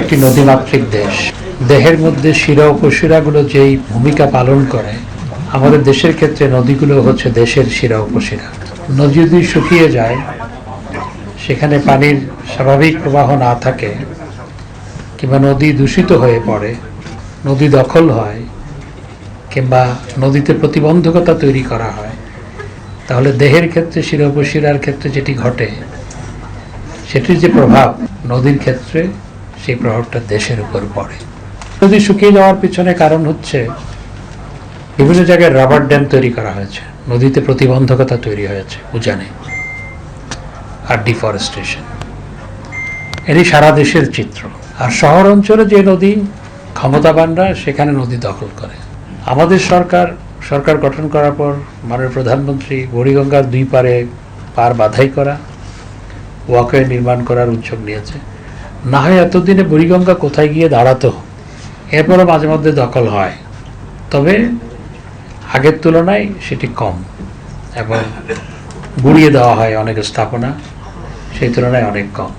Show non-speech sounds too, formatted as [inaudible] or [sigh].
একটি নদীমাতৃক দেশ। দেহের মধ্যে শিরা উপশিরাগুলো যেই ভূমিকা পালন করে, আমাদের দেশের ক্ষেত্রে নদীগুলো হচ্ছে দেশের শিরা উপশিরা। নদী যদি শুকিয়ে যায়, সেখানে পানির স্বাভাবিক প্রবাহ না থাকে, কিংবা নদী দূষিত হয়ে পড়ে, নদী দখল হয়, কিংবা নদীতে প্রতিবন্ধকতা তৈরি করা হয়, তাহলে দেহের ক্ষেত্রে শিরা উপশিরার ক্ষেত্রে যেটি ঘটে, সেটির যে প্রভাব নদীর ক্ষেত্রে সেই প্রভাবটা দেশের উপর পড়ে। নদী শুকিয়ে যাওয়ার পিছনে কারণ হচ্ছে, বিভিন্ন জায়গায় রাবার ড্যাম তৈরি করা হয়েছে, নদীতে প্রতিবন্ধকতা তৈরি হয়েছে, উজানে, আর ডিফরেস্টেশন। এটি সারা দেশের চিত্র। আর শহর অঞ্চলে যে নদী ক্ষমতাবানরা, সেখানে নদী দখল করে। আমাদের সরকার সরকার গঠন করার পর মাননীয় প্রধানমন্ত্রী বুড়িগঙ্গার দুই পারে পার বাধাই করা, ওয়াকওয়ে নির্মাণ করার উদ্যোগ নিয়েছে। না হয় এতদিনে বুড়িগঙ্গা কোথায় গিয়ে দাঁড়াতো? এরপরও মাঝে মধ্যে দখল হয়। তবে আগের তুলনায় সেটি কম। এবং [laughs] গুড়িয়ে দেওয়া হয় অনেক স্থাপনা সেই তুলনায় অনেক কম।